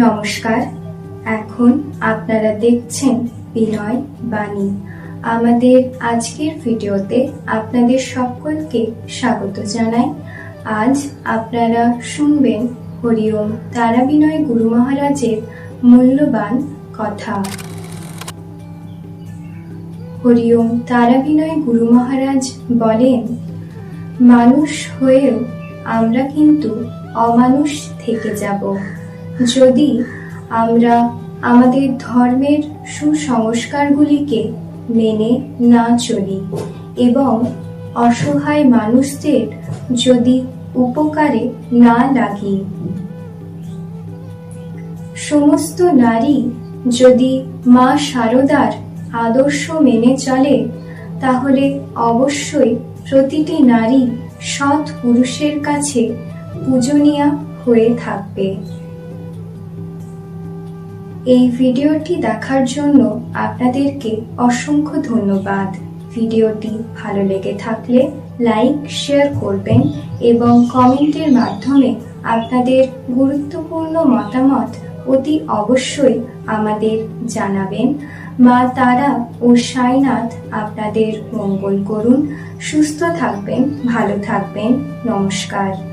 নমস্কার। এখন আপনারা দেখছেন বিনয় বাণী। আমাদের আজকের ভিডিওতে আপনাদের সকলকে স্বাগত জানাই। আজ আপনারা শুনবেন হরিওম তারা বিনয় গুরু মহারাজের মূল্যবান কথা। হরিওম তারা বিনয় গুরু মহারাজ বলেন, মানুষ হয়েও আমরা কিন্তু অমানুষ থেকে যাব। যদি আমরা আমাদের ধর্মের সুসংস্কারগুলিকে মেনে না চলি এবং অসহায় মানুষদের যদি উপকারে না লাগি। সমস্ত নারী যদি মা শারদার আদর্শ মেনে চলে, তাহলে অবশ্যই প্রতিটি নারী সৎ পুরুষের কাছে পূজনীয়া হয়ে থাকবে। এই ভিডিওটি দেখার জন্য আপনাদেরকে অসংখ্য ধন্যবাদ। ভিডিওটি ভালো লেগে থাকলে লাইক, শেয়ার করবেন এবং কমেন্টের মাধ্যমে আপনাদের গুরুত্বপূর্ণ মতামত অতি অবশ্যই আমাদের জানাবেন। মা তারা ও সাইনাথ আপনাদের মঙ্গল করুন, সুস্থ থাকবেন, ভালো থাকবেন। নমস্কার।